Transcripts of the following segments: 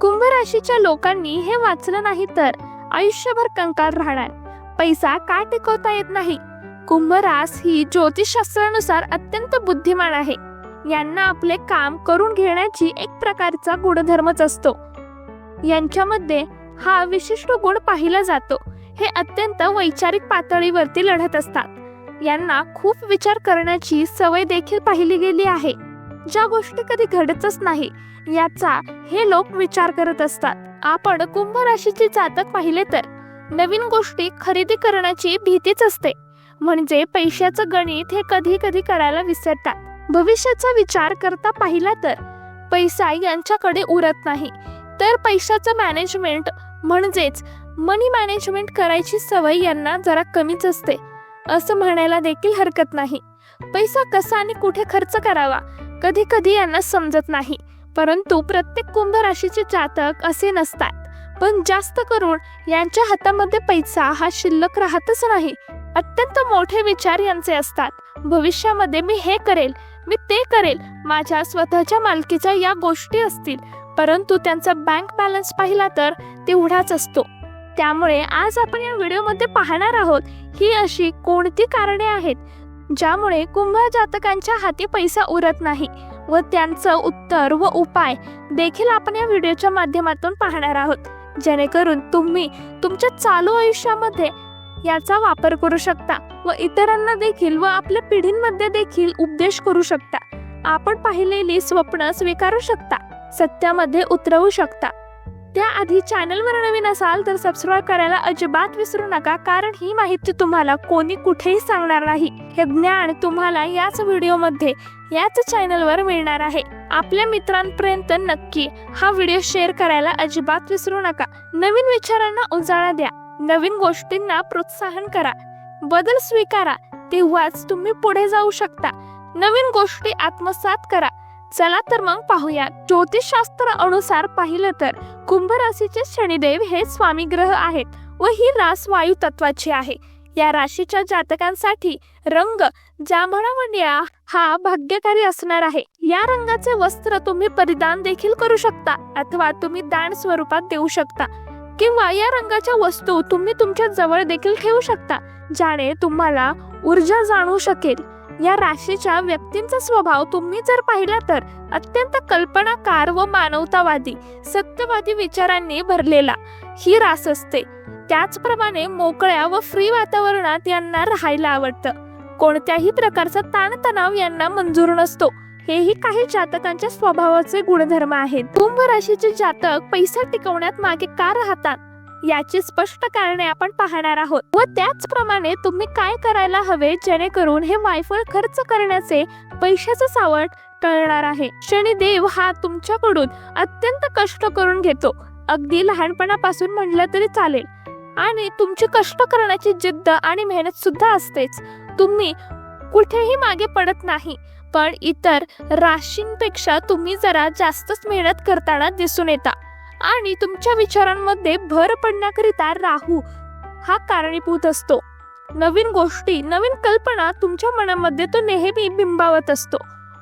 कुंभ राशीच्या लोकांनी हे वाचलं नाही तर आयुष्यभर कंकाल राहणार. पैसा का टिकवता येत नाही? कुंभरास ही ज्योतिषशास्त्रानुसार अत्यंत बुद्धिमान आहे. यांना आपले काम करून घेण्याची एक प्रकारचा गुणधर्मच असतो. यांच्यामध्ये हा विशिष्ट गुण पाहिला जातो. हे अत्यंत वैचारिक पातळीवरती लढत असतात. यांना खूप विचार करण्याची सवय देखील पाहिली गेली आहे. ज्या गोष्टी कधी घडतच नाही याचा हे लोक विचार करत असतात. आपण कुंभ राशीचे जातक पाहिले तर नवीन गोष्टी खरेदी करण्याची भीतीच असते. म्हणजे पैशाचं गणित हे कधी कधी करायला विसरतात. भविष्याचा विचार करता पाहिला तर पैसा यांच्याकडे उरत नाही. तर पैशाचं मॅनेजमेंट म्हणजेच मनी मॅनेजमेंट करायची सवय यांना जरा कमीच असते. असं म्हणायला देखील हरकत नाही. पैसा कसा आणि कुठे खर्च करावा कधी कधी यांना समजत नाही. परंतु प्रत्येक कुंभ राशीचे जातक असे नसतात. पण जास्त करून यांच्या हातामध्ये पैसा हा शिल्लक राहतच नाही. अत्यंत मोठे विचार यांचे असतात. भविष्यामध्ये मी हे करेल मी ते करेल माझ्या स्वतःच्या मालकीच्या या गोष्टी असतील. परंतु त्यांचा बँक बॅलन्स पाहिला तर तेवढाच असतो. त्यामुळे आज आपण या व्हिडिओमध्ये पाहणार आहोत ही अशी कोणती कारणे आहेत? ज्यामुळे कुंभ जातकांच्या हाती पैसा उरत नाही व त्यांचं उत्तर व उपाय देखील आपण या व्हिडिओच्या माध्यमातून पाहणार आहोत. जेणेकरून तुम्ही तुमच्या चालू आयुष्यामध्ये याचा वापर करू शकता व इतरांना देखील व आपल्या पिढींमध्ये देखील उपदेश करू शकता. आपण पाहिलेली स्वप्न स्वीकारू शकता. सत्यामध्ये उतरवू शकता. त्याआधी चॅनलवर नवीन असाल तर सबस्क्राईब करायला अजिबात विसरू नका कारण ही माहिती तुम्हाला कोणी कुठेही सांगणार नाही. हे ज्ञान तुम्हाला याच व्हिडिओमध्ये याच चॅनलवर मिळणार आहे. आपल्या मित्रांपर्यंत नक्की हा व्हिडिओ शेअर करायला अजिबात विसरू नका. नवीन विचारांना उजाळा द्या. नवीन गोष्टींना प्रोत्साहन करा. बदल स्वीकारा. तेव्हाच तुम्ही पुढे जाऊ शकता. नवीन गोष्टी आत्मसात करा. चला तर मग पाहूया ज्योतिषशास्त्र अनुसार पाहिलं तर कुंभ राशीचे शनिदेव हे स्वामी ग्रह आहेत व ही रास वायू तत्वाची आहे. या राशीच्या जातकांसाठी रंग जांभळा व निळा हा भाग्यकारी असणार आहे. या रंगाचे वस्त्र तुम्ही परिधान देखील करू शकता अथवा तुम्ही दान स्वरूपात देऊ शकता किंवा या रंगाच्या वस्तू तुम्ही तुमच्या जवळ देखील ठेवू शकता ज्याने तुम्हाला ऊर्जा जाणू शकेल. या राशीच्या व्यक्तींचा स्वभाव तुम्ही जर पाहिला तर अत्यंत कल्पनाकार व मानवतावादी सत्यवादी विचारांनी भरलेला ही रास असते. त्याचप्रमाणे मोकळ्या व फ्री वातावरणात यांना राहायला आवडतं. कोणत्याही प्रकारचा ताणतणाव यांना मंजूर नसतो. हेही काही जातकांच्या स्वभावाचे गुणधर्म आहेत. कुंभ राशीचे जातक पैसा टिकवण्यात मागे का राहतात? याची स्पष्ट कारणे आपण पाहणार आहोत. व त्याचप्रमाणे तुम्ही काय करायला हवे जेणेकरून हे वायफळ खर्च करण्याचे पैशाचं सावट टळणार आहे. शनिदेव हा तुमच्याकडून अत्यंत कष्ट करून घेतो. अगदी लहानपणापासून म्हणलं तरी चालेल. आणि तुमची कष्ट करण्याची जिद्द आणि मेहनत सुद्धा असतेच. तुम्ही कुठेही मागे पडत नाही. पण इतर राशींपेक्षा तुम्ही जरा जास्तच मेहनत करताना दिसून येता. आणि तुमच्या विचारांमध्ये भर पडण्याकरिता राहू हा कारणीभूत असतो. नवीन गोष्टी नवीन कल्पना तुमच्या मनामध्ये तो नेहमी बिंबावत असतो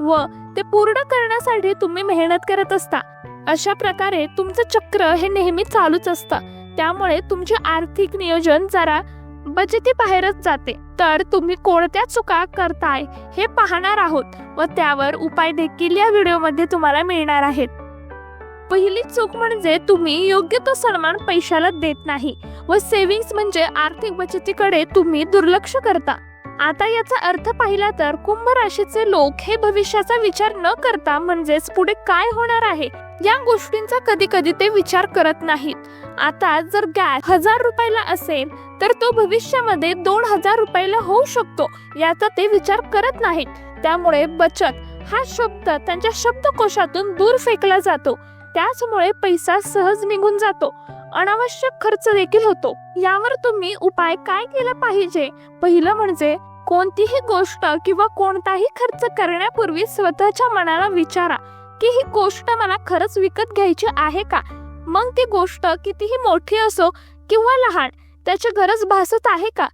व ते पूर्ण करण्यासाठी तुम्ही मेहनत करत असता. अशा प्रकारे तुमचं चक्र हे नेहमी चालूच असतं. त्यामुळे तुमचे आर्थिक नियोजन जरा बचती बाहेरच जाते. तर तुम्ही कोणत्या चुका करताय हे पाहणार आहोत व त्यावर उपाय देखील या व्हिडिओमध्ये तुम्हाला मिळणार आहेत. पहिली चूक म्हणजे तुम्ही योग्य तो सन्मान पैशाला देत नाही व सेव्हिंग्स म्हणजे आर्थिक बचतीकडे तुम्ही दुर्लक्ष करता. आता याचा अर्थ पाहिला तर कुंभ राशीचे लोक हे भविष्याचा विचार न करता म्हणजेच पुढे काय होणार आहे या गोष्टींचा कधी कधी ते विचार करत नाहीत. आता जर गॅस हजार रुपयाला असेल तर तो भविष्यामध्ये दोन हजार रुपयाला होऊ शकतो याचा ते विचार करत नाहीत. त्यामुळे बचत हा शब्द त्यांच्या शब्दकोशातून दूर फेकला जातो. त्याचमुळे पैसा सहज निघून जातो. अनावश्यक खर्च देखील होतो. यावर तुम्ही उपाय काय केला पाहिजे? पहिलं म्हणजे कोणतीही गोष्ट किंवा कोणताही खर्च करण्यापूर्वी स्वतःच्या मनाला विचारा की ही गोष्ट मला खरंच विकत घ्यायची आहे का? मग ती गोष्ट कितीही मोठी असो किंवा लहान त्याची गरज भासत आहे का?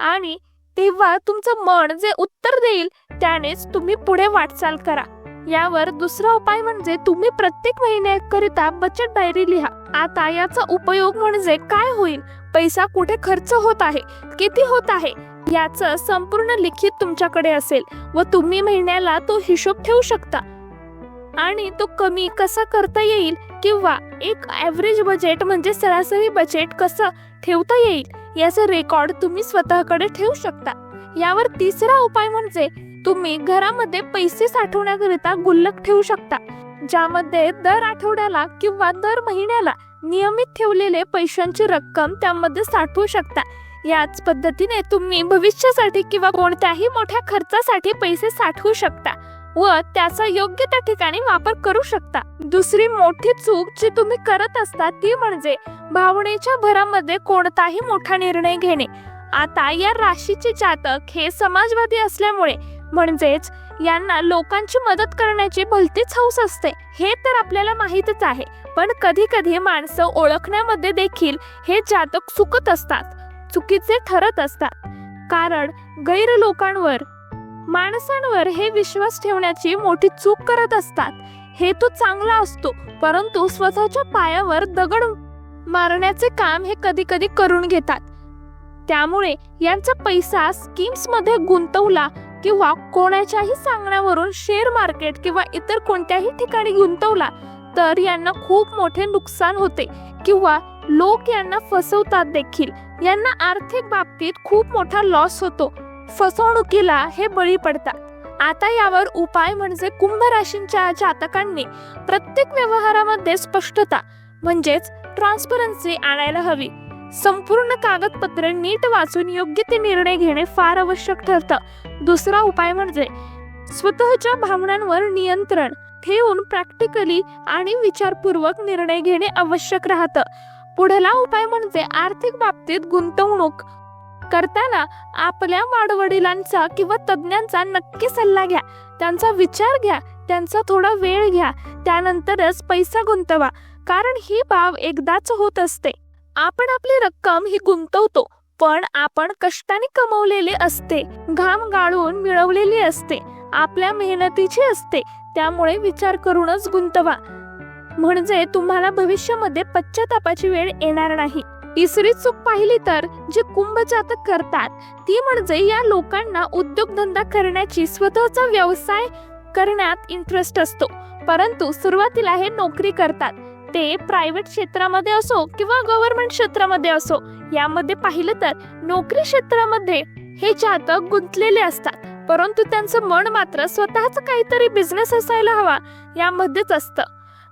आणि तेव्हा तुमचं मन जे उत्तर देईल त्यानेच तुम्ही पुढे वाटचाल करा. यावर दुसरा उपाय म्हणजे तुम्ही प्रत्येक महिन्याकरिता बचत डायरी लिहा. आता याचा उपयोग म्हणजे काय होईल? पैसा कुठे खर्च होत आहे? किती होत आहे? याचं संपूर्ण लिखित तुमच्याकडे असेल व तुम्ही महिन्याला तो हिशोब ठेवू शकता. आणि तो कमी कसा करता येईल? किंवा एक ॲव्हरेज बजेट म्हणजे सरासरी बजेट कसं ठेवता येईल? याचं रेकॉर्ड तुम्ही स्वतःकडे ठेवू शकता. यावर तिसरा उपाय म्हणजे तुम्ही घरामध्ये पैसे साठवण्याकरिता गुल्लक ठेवू शकता ज्यामध्ये दर आठवड्याला किंवा दर महिन्याला नियमित ठेवलेले पैशांची रक्कम त्यामध्ये साठवू शकता. याच पद्धतीने तुम्ही भविष्यासाठी किंवा कोणत्याही मोठ्या खर्चासाठी पैसे साठवू शकता व त्याचा योग्य त्या ठिकाणी वापर करू शकता. दुसरी मोठी चूक जी तुम्ही करत असता ती म्हणजे भावनेच्या भरामध्ये कोणताही मोठा निर्णय घेणे. आता या राशीचे जातक हे समाजवादी असल्यामुळे म्हणजेच यांना लोकांची मदत करण्याची भलतीच हौस असते. हे तर आपल्याला माहीतच आहे. पण कधी कधी माणसं ओळखण्यामध्ये देखील हे जातक चुकत असतात. चुकीचे ठरत असतात. कारण गैर लोकांवर माणसांवर हे विश्वास ठेवण्याची मोठी चूक करत असतात. हे तो चांगला असतो परंतु स्वतःच्या पायावर दगड मारण्याचे काम हे कधी कधी करून घेतात. त्यामुळे यांचा पैसा स्कीम्समध्ये गुंतवला किंवा कोणाच्याही सांगण्यावरून शेअर मार्केट किंवा इतर कोणत्याही ठिकाणी गुंतवला तर यांना खूप मोठे नुकसान होते. किंवा लोक यांना फसवतात देखील. यांना आर्थिक बाबतीत खूप मोठा लॉस होतो. फसवणुकीला हे बळी पडतात. आता यावर उपाय म्हणजे कुंभ राशींच्या जातकांनी प्रत्येक व्यवहारामध्ये स्पष्टता म्हणजेच ट्रान्सपरन्सी आणायला हवी. संपूर्ण कागदपत्रे नीट वाचून योग्य ते निर्णय घेणे फार आवश्यक ठरतं. दुसरा उपाय म्हणजे स्वतःच्या भावनांवर नियंत्रण ठेवून प्रॅक्टिकली आणि विचारपूर्वक निर्णय घेणे आवश्यक राहतं. पुढला उपाय म्हणजे आर्थिक बाबतीत गुंतवणूक करताना आपल्या वाडवडिलांचा किंवा तज्ज्ञांचा नक्की सल्ला घ्या. त्यांचा विचार घ्या त्यांचा थोडा वेळ घ्या त्यानंतरच पैसा गुंतवा. कारण ही बाब एकदाच होत असते. आपण आपली रक्कम ही गुंतवतो पण आपण कष्टाने कमवलेले असते घाम गाळून मिळवलेली असते आपल्या मेहनतीची असते त्यामुळे विचार करूनच गुंतवा. म्हणजे तुम्हाला भविष्यामध्ये पश्चातापाची वेळ येणार नाही. तिसरी चूक पाहिली तर जे कुंभ जातक करतात ती म्हणजे या लोकांना उद्योगधंदा करण्याची स्वतःचा व्यवसाय करण्यात इंटरेस्ट असतो परंतु सुरुवातीला हे नोकरी करतात. ते प्रायव्हेट क्षेत्रामध्ये असो किंवा गव्हर्नमेंट क्षेत्रामध्ये असो यामध्ये पाहिलं तर नोकरी क्षेत्रामध्ये हे जातक गुंतलेले असतात. परंतु त्यांचं मन मात्र स्वतःच काहीतरी बिझनेस असायला हवा यामध्येच असतं.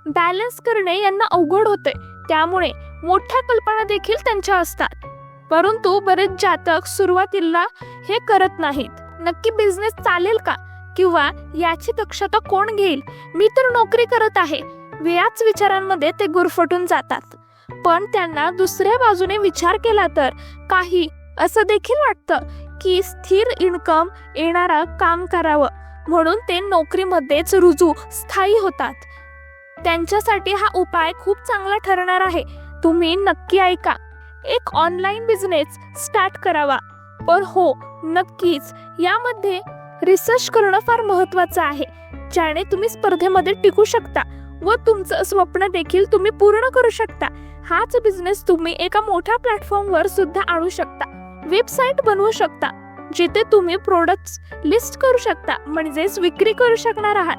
बॅलन्स करणे यांना अवघड होते. त्यामुळे मोठ्या कल्पना देखील त्यांच्या असतात. परंतु बरेच जातक सुरुवातीला हे करत नाहीत. नक्की बिझनेस चालेल का? किंवा याची दक्षता कोण घेईल? मी तर नोकरी करत आहे. वेळाच विचारांमध्ये ते गुरफटून जातात. पण त्यांना दुसऱ्या बाजूने विचार केला तर काही असं देखील वाटतं की स्थिर इन्कम येणारा काम करावं म्हणून ते नोकरीमध्येच रुजू स्थायी होतात. त्यांच्यासाठी हा उपाय खूप चांगला ठरणार आहे. तुम्ही नक्की ऐका. एक ऑनलाईन बिझनेस स्टार्ट करावा. पण हो नक्कीच. यामध्ये रिसर्च करणं फार महत्वाचं आहे ज्याने तुम्ही स्पर्धेमध्ये टिकू शकता. व तुमचं स्वप्न देखील तुम्ही पूर्ण करू शकता. हाच बिझनेस तुम्ही एका मोठ्या प्लॅटफॉर्मवर सुद्धा आणू शकता. वेबसाईट बनवू शकता जिथे तुम्ही प्रोडक्ट्स लिस्ट करू शकता म्हणजेच विक्री करू शकणार आहात.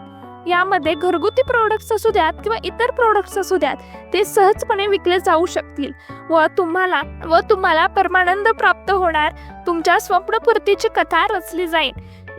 यामध्ये घरगुती प्रोडक्ट्स असू द्यात किंवा इतर प्रोडक्ट्स असू द्यात ते सहजपणे विकले जाऊ शकतील. व तुम्हाला व तुम्हाला परमानंद प्राप्त होणार. तुमच्या स्वप्नपूर्तीची कथा रचली जाईल.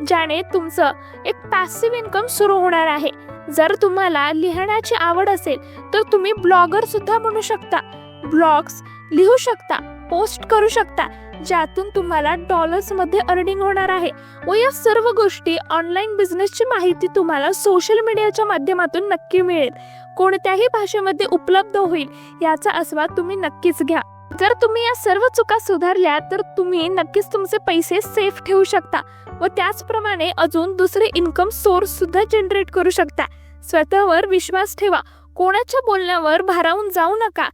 ज्याने तुमचं एक पॅसिव्ह इन्कम सुरू होणार आहे. जर तुम्हाला लिहिण्याची आवड असेल तर तुम्ही ब्लॉगर सुद्धा बनू शकता. ब्लॉग्स लिहू शकता पोस्ट करू शकता ज्यातून तुम्हाला डॉलर्समध्ये अर्निंग होणार आहे व या सर्व गोष्टी ऑनलाईन बिझनेसची माहिती तुम्हाला सोशल मीडियाच्या माध्यमातून नक्की मिळेल. कोणत्याही भाषेमध्ये उपलब्ध होईल याचा आस्वाद तुम्ही नक्कीच घ्या. जर तुम्ही या सर्व चुका सुधारल्या तर तुम्ही नक्कीच तुमचे पैसे सेफ ठेवू शकता व त्याचप्रमाणे अजून दुसरे इन्कम सोर्स सुद्धा जनरेट करू शकता. स्वतःवर विश्वास ठेवा. कोणाच्या बोलण्यावर भारावून जाऊ नका.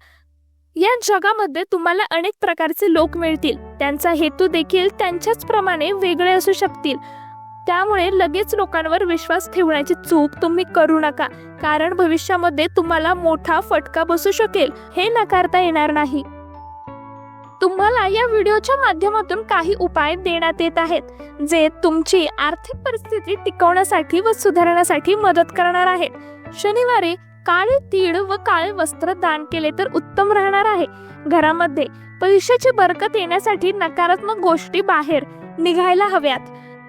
या जगामध्ये तुम्हाला अनेक प्रकारचे लोक मिळतील. त्यांचा हेतू देखील त्यांच्याच प्रमाणे वेगळे असू शकतील. त्यामुळे लगेच लोकांवर विश्वास ठेवण्याची चूक तुम्ही करू नका. कारण भविष्यामध्ये तुम्हाला मोठा फटका बसू शकेल. हे नकारता येणार नाही. तुम्हाला या व्हिडिओच्या माध्यमातून काही उपाय देण्यात येत आहेत जे तुमची आर्थिक परिस्थिती टिकवण्यासाठी व सुधारण्यासाठी मदत करणार आहेत. शनिवारी काळे तीळ व काळे वस्त्र दान केले तर उत्तम राहणार आहे. घरामध्ये पैशाची बरकत येण्यासाठी नकारात्मक गोष्टी बाहेर निघायला हव्यात.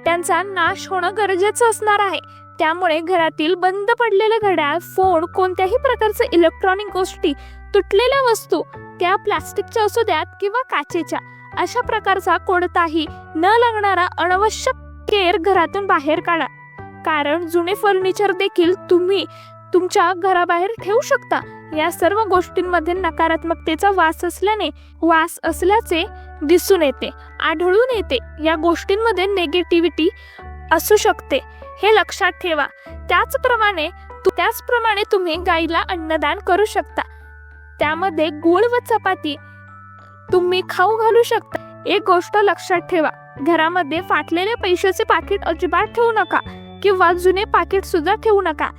त्यांचा नाश होणं गरजेचं असणार आहे. त्यामुळे घरातील बंद पडलेले घड्याळ फोन कोणत्याही प्रकारचे इलेक्ट्रॉनिक गोष्टी तुटलेल्या वस्तू त्या प्लास्टिकच्या असू द्यात किंवा काचेच्या अशा प्रकारचा कोणताही न लागणारा अनावश्यक केर घरातून बाहेर काढा. कारण जुने फर्निचर देखील तुम्ही तुमच्या घराबाहेर ठेवू शकता. या सर्व गोष्टींमध्ये नकारात्मकतेचा वास असल्याने वास असल्याचे दिसून येते आढळून येते. या गोष्टींमध्ये नेगेटिव्हिटी असू शकते. हे लक्षात ठेवा. त्याचप्रमाणे तु- त्याचप्रमाणे तुम्ही गाईला अन्नदान करू शकता. त्यामध्ये गुळ व चपाती. तुम्ही खाऊ घालू शकता. एक गोष्ट लक्षात ठेवा घरामध्ये फाटलेले पैशाचे पाकिट अजिबात ठेवू नका किंवा जुने पाकिट सुद्धा ठेवू नका.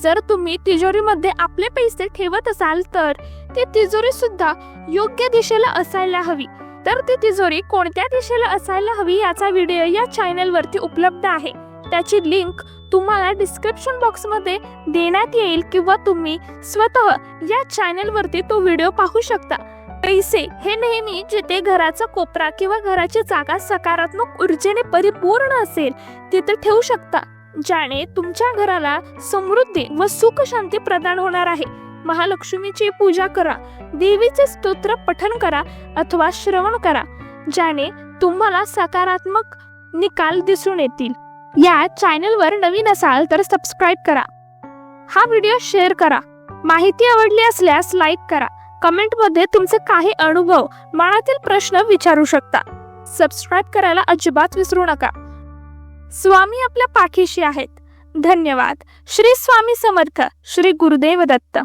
जर तुम्ही तिजोरीमध्ये आपले पैसे ठेवत असाल तर ती तिजोरी सुद्धा योग्य दिशेला असायला हवी. तर ती तिजोरी कोणत्या दिशेला असायला हवी याचा व्हिडिओ या चॅनल वरती उपलब्ध आहे. त्याची लिंक तुम्हाला डिस्क्रिप्शन बॉक्समध्ये देण्यात येईल किंवा तुम्ही स्वतः या चॅनलवरती तो व्हिडिओ पाहू शकता. पैसे हे नेहमी जिथे घराचा कोपरा किंवा घराची जागा सकारात्मक ऊर्जेने परिपूर्ण असेल तिथे ठेवू शकता ज्याने तुमच्या घराला समृद्धी व सुख शांती प्रदान होणार आहे. महालक्ष्मीची पूजा करा देवीचे स्तोत्र पठन करा अथवा श्रवण करा ज्याने तुम्हाला सकारात्मक निकाल दिसून येतील. या चॅनलवर नवीन असाल तर सबस्क्राईब करा. हा व्हिडिओ शेअर करा. माहिती आवडली असल्यास लाईक करा. कमेंटमध्ये तुमचे काही अनुभव मनातील प्रश्न विचारू शकता. सबस्क्राईब करायला अजिबात विसरू नका. स्वामी आपल्या पाठीशी आहेत. धन्यवाद. श्री स्वामी समर्थ श्री गुरुदेव दत्त.